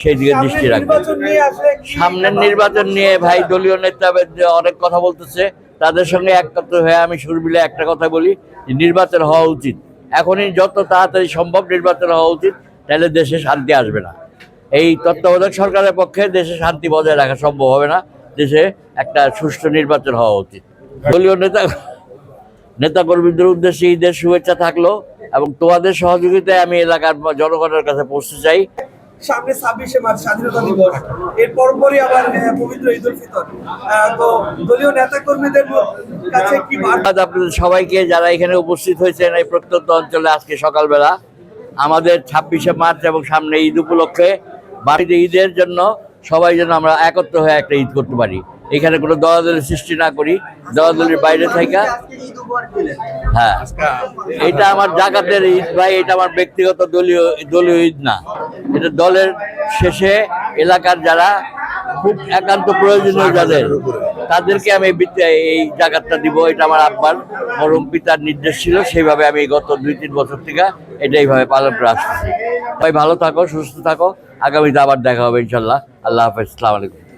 সেই দিকে দৃষ্টি রাখবে। সামনের নির্বাচন নিয়ে ভাই দলীয় নেতা অনেক কথা বলতেছে। তাদের সঙ্গে একত্র হয়ে আমি সুর মিলে একটা কথা বলি নির্বাচন হওয়া উচিত। এখনই যত তাড়াতাড়ি সম্ভব নির্বাচন হওয়া উচিত তাহলে দেশে শান্তি আসবে না। এই তত্ত্বাবধায়ক সরকারের পক্ষে দেশে শান্তি বজায় রাখা সম্ভব হবে না। দেশে একটা সুষ্ঠু নির্বাচন হওয়া উচিত। দলীয় নেতা নেতাকর্মীদের উদ্দেশ্যে ঈদের শুভেচ্ছা থাকল এবং তোমাদের সহযোগিতায় আমি এলাকার জনগণের কাছে পৌঁছতে চাই সামনে ছাব্বিশে মার্চ স্বাধীনতা দিবস। এর পরপরই আবার পবিত্র ঈদ উল ফিতর। তো দলীয় নেতা কর্মীদের কাছে কি বার্তা আপনাদের সবাইকে যারা এখানে উপস্থিত হয়েছেন এই প্রত্যন্ত অঞ্চলে আজকে সকালবেলা, আমাদের ছাব্বিশে মার্চ এবং সামনে ঈদ উপলক্ষে বাড়িতে ঈদের জন্য সবাই যেন আমরা একত্র হয়ে একটা ঈদ করতে পারি। এখানে কোনো দলাদলের সৃষ্টি না করি, দলাদলের বাইরে থেকে হ্যাঁ। এটা আমার জাকাতের ঈদ, ভাই, এটা আমার ব্যক্তিগত দলীয় দলীয় ঈদ না। এটা দলের শেষে এলাকার যারা খুব একান্ত প্রয়োজনীয় যাদের তাদেরকে আমি এই জায়গাটা দিব এটা আমার আব্বার মরম পিতার নির্দেশ ছিল সেইভাবে আমি গত দুই তিন বছর থেকে এটা এইভাবে পালন করে আসতেছি ভাই ভালো থাকো সুস্থ থাকো। আগামীতে আবার দেখা হবে ইনশাল্লাহ। আল্লাহ হাফেজ সালাম আলাইকুম।